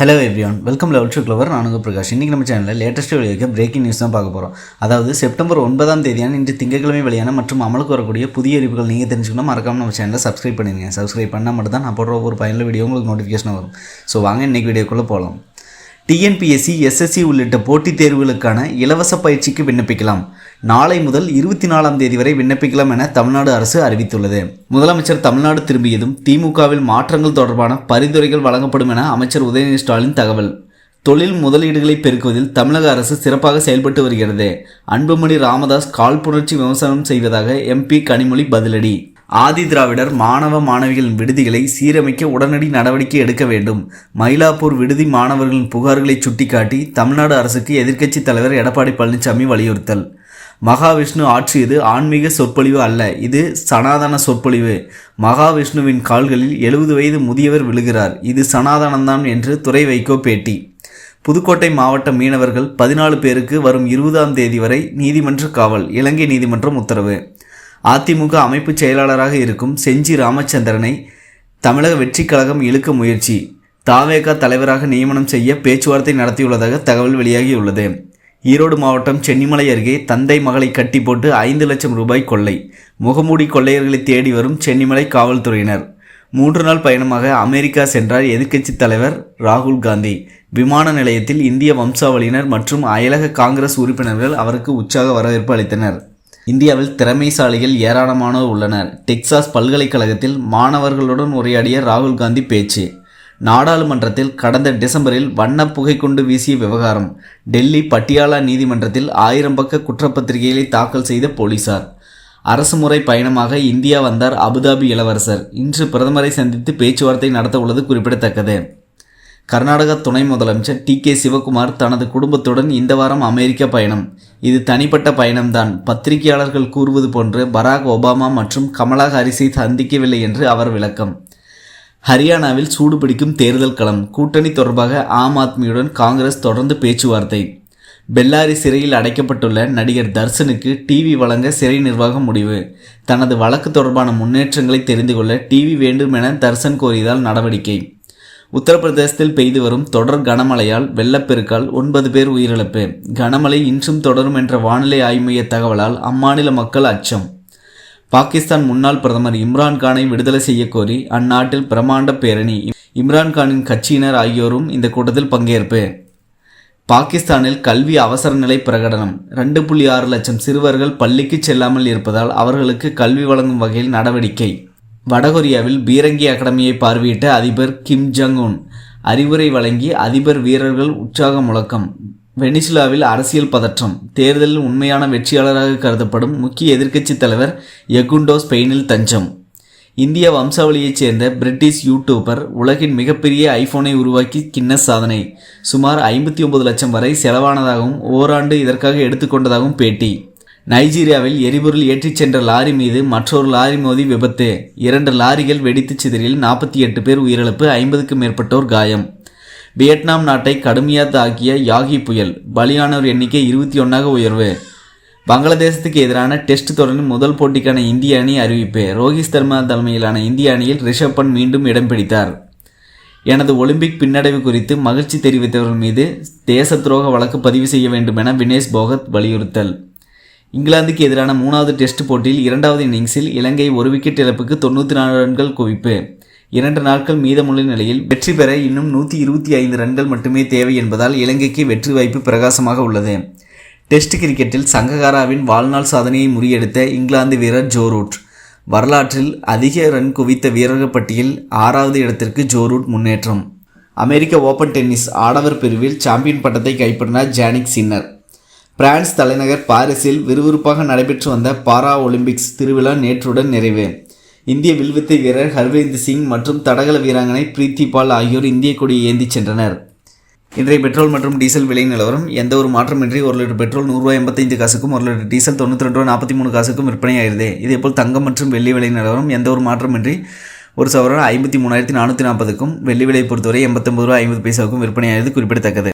Hello everyone welcome level to clever நானுங்க பிரகாஷ். இன்றைக்கி நம்ம சேனலில் லேட்டஸ்ட் வெளியாக பிரேக்கிங் நியூஸ் தான் பார்க்க போகிறோம் அதாவது செப்டம்பர் ஒன்பதாம் தேதியான இன்று திங்கட்கிழமை வெளியான மற்றும் அமலுக்கு வரக்கூடிய புதிய அறிவுகள் நீங்கள் தெரிஞ்சுக்கணும். மறக்காம நம்ம சேனலை சப்ஸ்கிரைப் பண்ணிடுங்க சப்ஸ்கிரைப் பண்ணால் மட்டும் தான் நான் போடுற ஒரு பயனுள்ள வீடியோ உங்களுக்கு நோட்டிஃபிகேஷன் வரும். ஸோ வாங்க இன்றைக்கி வீடியோக்குள்ளே போகலாம் டிஎன்பிஎஸ்சி எஸ்எஸ்சி உள்ளிட்ட போட்டித் தேர்வுகளுக்கான இலவச பயிற்சிக்கு விண்ணப்பிக்கலாம். நாளை முதல் இருபத்தி நாலாம் தேதி வரை விண்ணப்பிக்கலாம் என தமிழ்நாடு அரசு அறிவித்துள்ளது. முதலமைச்சர் தமிழ்நாடு திரும்பியதும் திமுகவில் மாற்றங்கள் தொடர்பான பரிந்துரைகள் வழங்கப்படும் என அமைச்சர் உதயநிதி ஸ்டாலின் தகவல். தொழில் முதலீடுகளை பெருக்குவதில் தமிழக அரசு சிறப்பாக செயல்பட்டு வருகிறது. அன்புமணி ராமதாஸ் காழ்ப்புணர்ச்சி விமர்சனம் செய்வதாக எம்பி கனிமொழி பதிலடி. ஆதி திராவிடர் மாணவ மாணவிகளின் விடுதிகளை சீரமைக்க உடனடி நடவடிக்கை எடுக்க வேண்டும். மயிலாப்பூர் விடுதி மாணவர்களின் புகார்களை சுட்டிக்காட்டி தமிழ்நாடு அரசுக்கு எதிர்க்கட்சித் தலைவர் எடப்பாடி பழனிசாமி வலியுறுத்தல். மகாவிஷ்ணு ஆற்றியது ஆன்மீக சொற்பொழிவு அல்ல இது சனாதன சொற்பொழிவு. மகாவிஷ்ணுவின் கால்களில் எழுபது வயது முதியவர் விழுகிறார் இது சனாதனம்தான் என்று துறை வைகோ பேட்டி. புதுக்கோட்டை மாவட்ட மீனவர்கள் பதினாலு பேருக்கு வரும் இருபதாம் தேதி வரை நீதிமன்ற காவல் இலங்கை நீதிமன்றம் உத்தரவு. அதிமுக அமைப்பு செயலாளராக இருக்கும் செஞ்சி ராமச்சந்திரனை தமிழக வெற்றிக் கழகம் இழுக்க முயற்சி. தாவேகா தலைவராக நியமனம் செய்ய பேச்சுவார்த்தை நடத்தியுள்ளதாக தகவல் வெளியாகியுள்ளது. ஈரோடு மாவட்டம் சென்னிமலை அருகே தந்தை மகளை கட்டி போட்டு ஐந்து லட்சம் ரூபாய் கொள்ளை. முகமூடி கொள்ளையர்களை தேடி வரும் சென்னிமலை காவல்துறையினர். மூன்று நாள் பயணமாக அமெரிக்கா சென்றார் எதிர்க்கட்சித் தலைவர் ராகுல் காந்தி. விமான நிலையத்தில் இந்திய வம்சாவளியினர் மற்றும் அயலக காங்கிரஸ் உறுப்பினர்கள் அவருக்கு உற்சாக வரவேற்பு அளித்தனர். இந்தியாவில் திறமைசாலிகள் ஏராளமானோர் உள்ளனர். டெக்சாஸ் பல்கலைக்கழகத்தில் மாணவர்களுடன் உரையாடிய ராகுல் காந்தி பேச்சு. நாடாளுமன்றத்தில் கடந்த டிசம்பரில் வண்ண புகை கொண்டு வீசிய விவகாரம். டெல்லி பட்டியாலா நீதிமன்றத்தில் ஆயிரம் பக்க குற்றப்பத்திரிகைகளை தாக்கல் செய்த போலீசார். அரசுமுறை பயணமாக இந்தியா வந்தார் அபுதாபி இளவரசர். இன்று பிரதமரை சந்தித்து பேச்சுவார்த்தை நடத்த உள்ளது குறிப்பிடத்தக்கது. கர்நாடக துணை முதலமைச்சர் டி கே சிவகுமார் தனது குடும்பத்துடன் இந்த வாரம் அமெரிக்க பயணம். இது தனிப்பட்ட பயணம்தான். பத்திரிகையாளர்கள் கூறுவது போன்று பராக் ஒபாமா மற்றும் கமலா ஹாரிஸை சந்திக்கவில்லை என்று அவர் விளக்கம். ஹரியானாவில் சூடு பிடிக்கும் தேர்தல் களம். கூட்டணி தொடர்பாக ஆம் ஆத்மியுடன் காங்கிரஸ் தொடர்ந்து பேச்சுவார்த்தை. பெல்லாரி சிறையில் அடைக்கப்பட்டுள்ள நடிகர் தர்சனுக்கு டிவி வழங்க சிறை நிர்வாகம் முடிவு. தனது வழக்கு தொடர்பான முன்னேற்றங்களை தெரிந்து கொள்ள டிவி வேண்டும் என தர்சன் கோரியதால் நடவடிக்கை. உத்தரப்பிரதேசத்தில் பெய்து வரும் தொடர் கனமழையால் வெள்ளப்பெருக்கால் ஒன்பது பேர் உயிரிழப்பு. கனமழை இன்றும் தொடரும் என்ற வானிலை ஆய்வு மைய தகவலால் அம்மாநில மக்கள் அச்சம். பாகிஸ்தான் முன்னாள் பிரதமர் இம்ரான்கானை விடுதலை செய்ய கோரி அந்நாட்டில் பிரமாண்ட பேரணி. இம்ரான்கானின் கட்சியினர் ஆகியோரும் இந்த கூட்டத்தில் பங்கேற்பு. பாகிஸ்தானில் கல்வி அவசர நிலை பிரகடனம். ரெண்டு புள்ளி ஆறு லட்சம் சிறுவர்கள் பள்ளிக்கு செல்லாமல் இருப்பதால் அவர்களுக்கு கல்வி வழங்கும் வகையில் நடவடிக்கை. வடகொரியாவில் பீரங்கி அகாடமியை பார்வையிட்ட அதிபர் கிம் ஜங் உன். அறிவுரை வழங்கி அதிபர் வீரர்கள் உற்சாக முழக்கம். வெனிசுலாவில் அரசியல் பதற்றம். தேர்தலில் உண்மையான வெற்றியாளராக கருதப்படும் முக்கிய எதிர்க்கட்சி தலைவர் எகுண்டோ ஸ்பெயினில் தஞ்சம். இந்திய வம்சாவளியைச் சேர்ந்த பிரிட்டிஷ் யூடியூபர் உலகின் மிகப்பெரிய ஐபோனை உருவாக்கி கின்னஸ் சாதனை. சுமார் ஐம்பத்தி ஒன்பது லட்சம் வரை செலவானதாகவும் ஓராண்டு இதற்காக எடுத்துக்கொண்டதாகவும் பேட்டி. நைஜீரியாவில் எரிபொருள் ஏற்றிச் சென்ற லாரி மீது மற்றொரு லாரி மோதி விபத்து. இரண்டு லாரிகள் வெடித்து சிதறில் நாற்பத்தி எட்டு பேர் உயிரிழப்பு ஐம்பதுக்கும் மேற்பட்டோர் காயம். வியட்நாம் நாட்டை கடுமையாக தாக்கிய யாகி புயல். பலியானோர் எண்ணிக்கை இருபத்தி ஒன்றாக உயர்வு. பங்களாதேசத்துக்கு எதிரான டெஸ்ட் தொடரின் முதல் போட்டிக்கான இந்திய அணி அறிவிப்பு. ரோஹித் சர்மா தலைமையிலான இந்திய அணியில் ரிஷப் பண்ட் மீண்டும் இடம் பிடித்தார். எனது ஒலிம்பிக் பின்னடைவு குறித்து மகிழ்ச்சி தெரிவித்தவர்கள் மீது தேச துரோக வழக்கு பதிவு செய்ய வேண்டும் என வினேஷ் போகத் வலியுறுத்தல். இங்கிலாந்துக்கு எதிரான மூணாவது டெஸ்ட் போட்டியில் இரண்டாவது இன்னிங்ஸில் இலங்கை ஒரு விக்கெட் இழப்புக்கு தொண்ணூற்றி நாலு ரன்கள் குவிப்பு. இரண்டு நாட்கள் மீதமுள்ள நிலையில் வெற்றி பெற இன்னும் நூற்றி இருபத்தி ஐந்து ரன்கள் மட்டுமே தேவை என்பதால் இலங்கைக்கு வெற்றி வாய்ப்பு பிரகாசமாக உள்ளது. டெஸ்ட் கிரிக்கெட்டில் சங்ககாராவின் வாழ்நாள் சாதனையை முறியெடுத்த இங்கிலாந்து வீரர் ஜோரூட் வரலாற்றில் அதிக ரன் குவித்த வீரர்கள் பட்டியல் ஆறாவது இடத்திற்கு ஜோரூட் முன்னேற்றம். அமெரிக்க ஓபன் டென்னிஸ் ஆடவர் பிரிவில் சாம்பியன் பட்டத்தை கைப்பற்றினார் ஜானிக் சின்னர். பிரான்ஸ் தலைநகர் பாரிஸில் விறுவிறுப்பாக நடைபெற்று வந்த பாரா ஒலிம்பிக்ஸ் திருவிழா நேற்றுடன் நிறைவு. இந்திய வில்வித்தை வீரர் ஹர்வேந்த் சிங் மற்றும் தடகள வீராங்கனை பிரீத்தி பால் ஆகியோர் இந்திய கொடியை ஏந்தி சென்றனர். இன்றைய பெட்ரோல் மற்றும் டீசல் விலை நிலவரம் எந்த ஒரு மாற்றமின்றி ஒரு லிட்டர் பெட்ரோல் நூறுரூவா எண்பத்தைந்து காசுக்கும் ஒரு லிட்டர் டீசல் தொண்ணூற்றி ரெண்டு ரூபா நாற்பத்தி மூணு காசுக்கும் விற்பனையாயிருது இதேபோல் தங்கம் மற்றும் வெள்ளி விலை நிலவரம் எந்த ஒரு மாற்றமின்றி ஒரு சவரன் ஐம்பத்தி மூணாயிரத்தி நானூற்றி நாற்பதுக்கும் வெள்ளி விலை பொறுத்தவரை எண்பத்தொம்பது ரூபா ஐம்பது பைசாவுக்கும் விற்பனையாகிறது குறிப்பிடத்தக்கது.